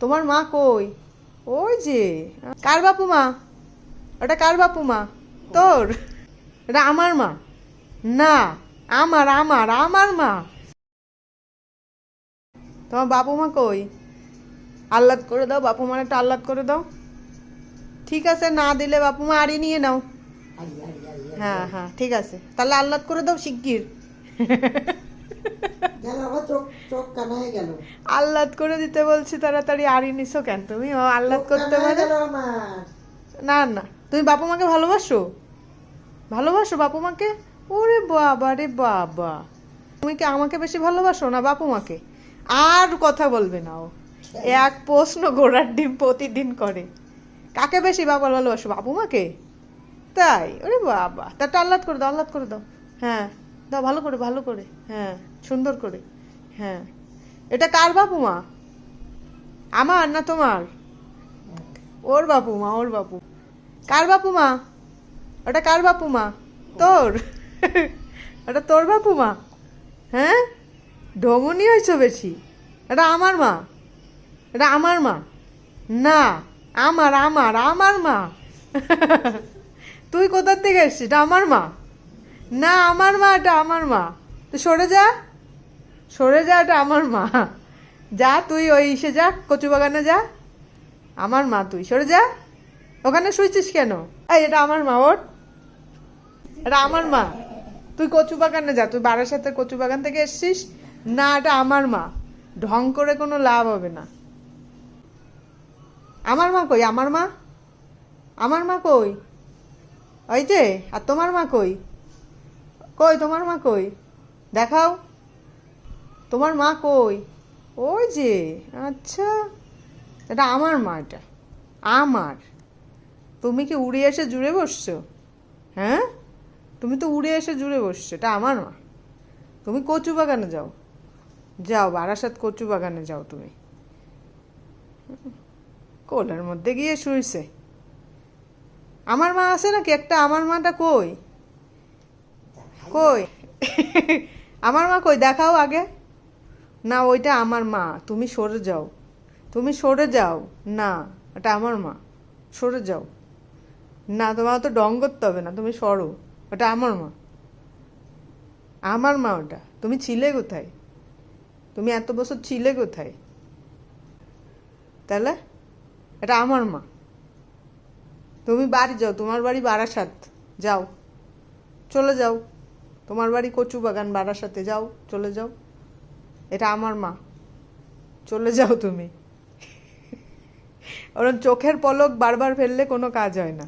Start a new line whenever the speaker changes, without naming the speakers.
তোমার মা কই? ওই যে, কার বাপু মা? ওটা কার বাপু মা? তোর? এটা আমার মা। না, আমার আমার আমার মা। তোমার বাপু মা কই? আহ্লাদ করে দাও, বাপু মার একটা আহ্লাদ করে দাও। ঠিক আছে, না দিলে বাপু মা আড়ি নিয়ে নাও। হ্যাঁ হ্যাঁ ঠিক আছে। তাহলে আহ্লাদ করে দাও শিগগির।
কানা হয়ে গেল।
আহ্লাদ করে দিতে বলছি তাড়াতাড়ি আড়ি নিছো কেন তুমি? ও আহ্লাদ করতে পারে? না না। তুমি বাপু মাকে ভালোবাসো? ভালোবাসো বাপু মাকে? ওরে বাবা রে বাবা। তুমি কি আমাকে বেশি ভালোবাসো না বাপু মাকে? আর কথা বলবে না ও। এক প্রশ্ন ঘোড়ার ডিম প্রতিদিন করে। কাকে বেশি বাবা ভালোবাসো বাপু মাকে? তাই? ওরে বাবা। তা আহ্লাদ করে দাও আহ্লাদ করে দাও। হ্যাঁ দাও ভালো করে ভালো করে। হ্যাঁ সুন্দর করে। হ্যাঁ। এটা কার বাপু মা? আমার না তোমার? ওর বাপু মা, ওর বাপু। কার বাপু মা? ওটা কার বাপু মা? তোর? ওটা তোর বাপু মা? হ্যাঁ? ঢমনি হয়েছ বেশি। এটা আমার মা। এটা আমার মা। না, আমার আমার আমার মা। তুই কোথার থেকে এসছিস? এটা আমার মা। না, আমার মা, এটা আমার মা। তুই সরে যা। সরে যা, এটা আমার মা। যা তুই ওই ইসে যা কচু বাগানে যা। আমার মা তুই, সরে যা। ওখানে শুয়েছিস কেন? এই, এটা আমার মা ওর এটা আমার মা। তুই কচু বাগানে যা, তুই বারাসাতের কচু বাগান থেকে এসছিস? না, এটা আমার মা। ঢং করে কোনো লাভ হবে না। আমার মা কই? আমার মা? আমার মা কই? ওই যে, আর তোমার মা কই? কই, তোমার মা কই? দেখাও। তোমার মা কই? ওই যে আচ্ছা। এটা আমার মা এটা। আমার। তুমি কি উড়ে এসে জুড়ে বসছো? হ্যাঁ? তুমি তো উড়ে এসে জুড়ে বসছো, এটা আমার মা। তুমি কচু বাগানে যাও। যাও, বারাসাত কচু বাগানে যাও তুমি। কোলের মধ্যে গিয়ে শুয়েছে আমার মা আছে নাকি? একটা আমার মাটা কই? কই? আমার মা কই? দেখাও আগে। না, ওইটা আমার মা। তুমি সরে যাও। তুমি সরে যাও। না, ওটা আমার মা। সরে যাও। না, তোমার তো ডং করতে হবে না, তুমি সরো। ওটা আমার মা। আমার মা ওটা। তুমি ছিলে কোথায়? তুমি এত বছর ছিলে কোথায়? তাহলে? এটা আমার মা। তুমি বাড়ি যাও, তোমার বাড়ি বারাসাত। যাও। চলে যাও। তোমার বাড়ি কচু বাগান বারাসাতে যাও, চলে যাও। এটা আমার মা। চলে যাও তুমি। ওরম চোখের পলক বারবার ফেললে কোনো কাজ হয় না।